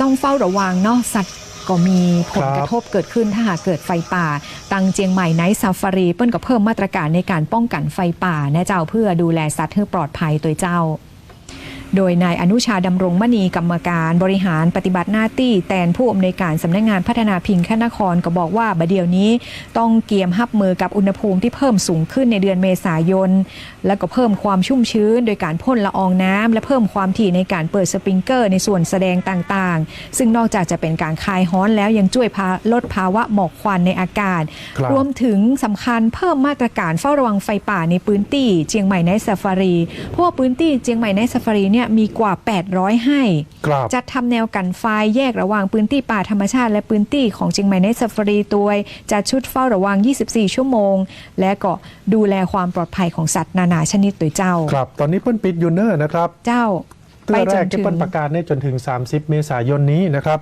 ต้องเฝ้าระวังเนาะสัตว์ก็มีผลกระทบเกิดขึ้นถ้าหากเกิดไฟป่า ตังเจียงใหม่ไนท์ซาฟารีเปิ้ลก็เพิ่มมาตรการในการป้องกันไฟป่านะเจ้าเพื่อดูแลสัตว์ให้ปลอดภัยตัวเจ้า โดยนายอนุชาดำรงมณีกรรมการบริหารปฏิบัติหน้าที่แทนผู้อำนวยการสำนักงานพัฒนาพิงค์นครก็บอกว่าบัดเดี๋ยวนี้ต้องเกียมรับมือกับอุณหภูมิที่เพิ่มสูงขึ้นในเดือนเมษายน แล้วก็เพิ่มความชุ่มชื้น โดยการพ่นละอองน้ำและเพิ่มความถี่ในการเปิดสปริงเกอร์ ในส่วนแสดงต่างๆ ซึ่งนอกจากจะเป็นการคลายฮ้อนแล้วยังช่วยพาลดภาวะหมอกควันในอากาศครับรวมถึงสำคัญเพิ่มมาตรการเฝ้าระวังไฟป่าในพื้นที่เชียงใหม่ในซาฟารีเพราะว่าพื้นที่เชียงใหม่ในซาฟารีเนี่ยมีกว่า 800 ให้ครับจัดทำแนวกันไฟแยกระหว่างพื้นที่ป่าธรรมชาติ และพื้นที่ของเชียงใหม่ในซาฟารีตัวจัดชุดเฝ้าระวัง 24 ชั่วโมง และก็ดูแลความปลอดภัยของสัตว์นานาชนิดโดยเจ้า ครับ ตอนนี้เปิ้นปิดยูเนอร์นะครับ เจ้าเตื้อแรกถึที่เปิ้นประกาศเนี่ยจนถึง 30 เมษายนนี้นะครับ